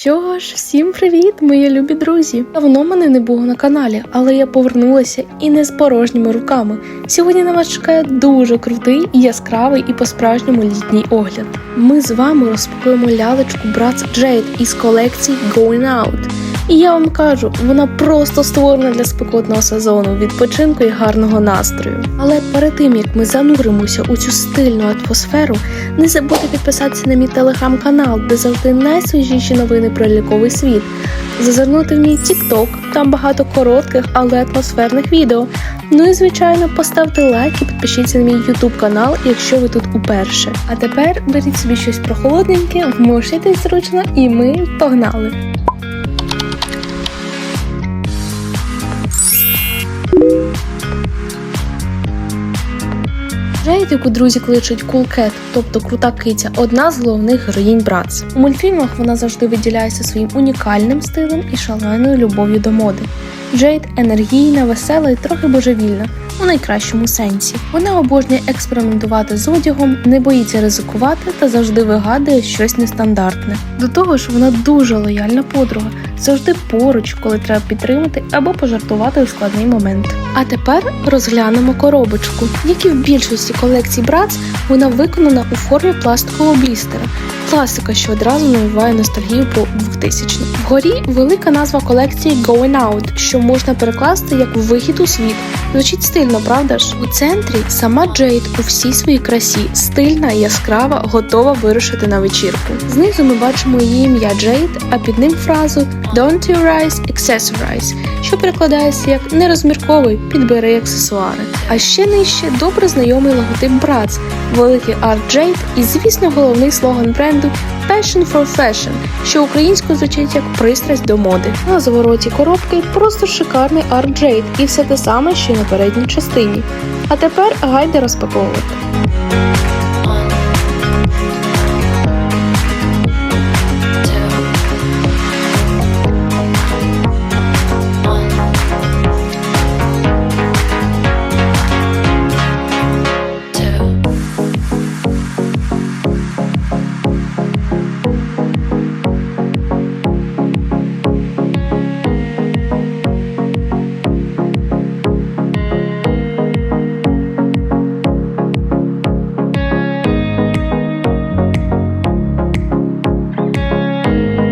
Що ж, всім привіт, мої любі друзі! Давно мене не було на каналі, але я повернулася і не з порожніми руками. Сьогодні на вас чекає дуже крутий, яскравий і по-справжньому літній огляд. Ми з вами розпакуємо лялечку Братс Джейд із колекції Going Out. І я вам кажу, вона просто створена для спекотного сезону, відпочинку і гарного настрою. Але перед тим як ми зануримося у цю стильну атмосферу, не забудьте підписатися на мій телеграм-канал, де завжди найсвіжіші новини про ліковий світ. Зазирнути в мій TikTok, там багато коротких, але атмосферних відео. Ну і звичайно, поставте лайк і підпишіться на мій YouTube канал, якщо ви тут уперше. А тепер беріть собі щось прохолодненьке, вмощайтесь зручно, і ми погнали! Джейд, яку друзі кличуть Cat, тобто крута киця, одна з головних героїнь Братс. У мультфільмах вона завжди виділяється своїм унікальним стилем і шаленою любов'ю до моди. Джейд енергійна, весела і трохи божевільна у найкращому сенсі. Вона обожнює експериментувати з одягом, не боїться ризикувати та завжди вигадує щось нестандартне. До того ж, вона дуже лояльна подруга, завжди поруч, коли треба підтримати або пожартувати у складний момент. А тепер розглянемо коробочку. Як і в більшості колекцій Bratz, вона виконана у формі пластикового блістера. Класика, що одразу навіває ностальгію по 2000 Вгорі велика назва колекції Going Out, що можна перекласти як вихід у світ. Звучить стильно, правда ж? У центрі сама Джейд у всій своїй красі, стильна, яскрава, готова вирушити на вечірку. Знизу ми бачимо її ім'я Джейд, а під ним фразу Don't theorize, accessorize, що перекладається як не розмірковуй, підбери аксесуари. А ще нижче добре знайомий логотип Bratz, великий арт Джейд і, звісно, головний слоган бренду Passion for Fashion, що українською звучить як пристрасть до моди. На завороті коробки просто шикарний арт Джейд і все те саме, що й на передній частині. А тепер гайде розпаковувати.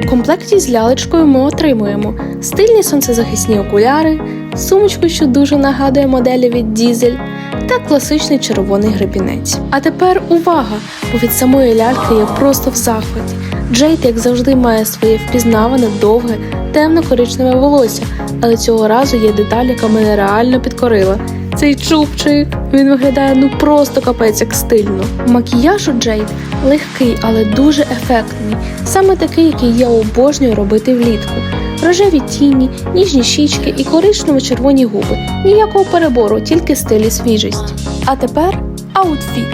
Комплекті з лялечкою ми отримуємо стильні сонцезахисні окуляри, сумочку, що дуже нагадує моделі від Дізель, та класичний червоний гребінець. А тепер увага! Бо від самої ляльки я просто в захваті. Джейд, як завжди, має своє впізнаване, довге, темно-коричневе волосся, але цього разу є деталь, яка мене реально підкорила. Цей чубчик він виглядає ну просто капець як стильно. Макіяж у Джейд легкий, але дуже ефектний. Саме такий, який я обожнюю робити влітку. Рожеві тіні, ніжні щічки і коричнево-червоні губи. Ніякого перебору, тільки стиль і свіжість. А тепер аутфіт.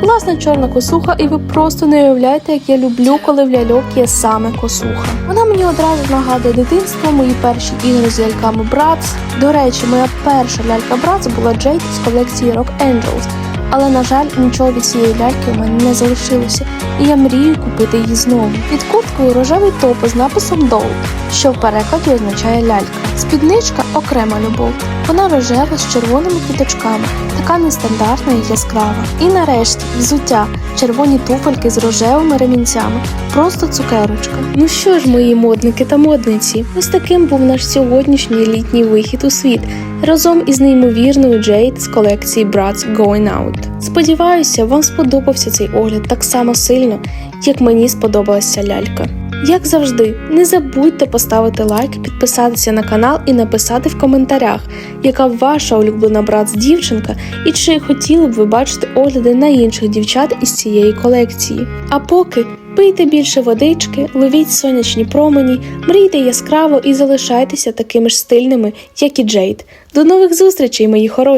Класна чорна косуха, і ви просто не уявляєте, як я люблю, коли в ляльок є саме косуха. Вона мені одразу нагадує дитинство, мої перші ігри з ляльками Bratz. До речі, моя перша лялька Bratz була Джейд з колекції Rock Angels. Але, на жаль, нічого від цієї ляльки у мене не залишилося, і я мрію купити її знову. Під курткою рожевий топ з написом Doll, що в перекладі означає лялька. Спідничка окрема любов. Вона рожева з червоними квіточками, така нестандартна і яскрава. І нарешті взуття, червоні туфельки з рожевими ремінцями, просто цукерочка. Ну що ж, мої модники та модниці, ось таким був наш сьогоднішній літній вихід у світ разом із неймовірною Джейд з колекції Bratz Going Out. Сподіваюся, вам сподобався цей огляд так само сильно, як мені сподобалася лялька. Як завжди, не забудьте поставити лайк, підписатися на канал і написати в коментарях, яка ваша улюблена брат з дівчинка і чи хотіли б ви бачити огляди на інших дівчат із цієї колекції. А поки пийте більше водички, ловіть сонячні промені, мрійте яскраво і залишайтеся такими ж стильними, як і Джейд. До нових зустрічей, мої хороші!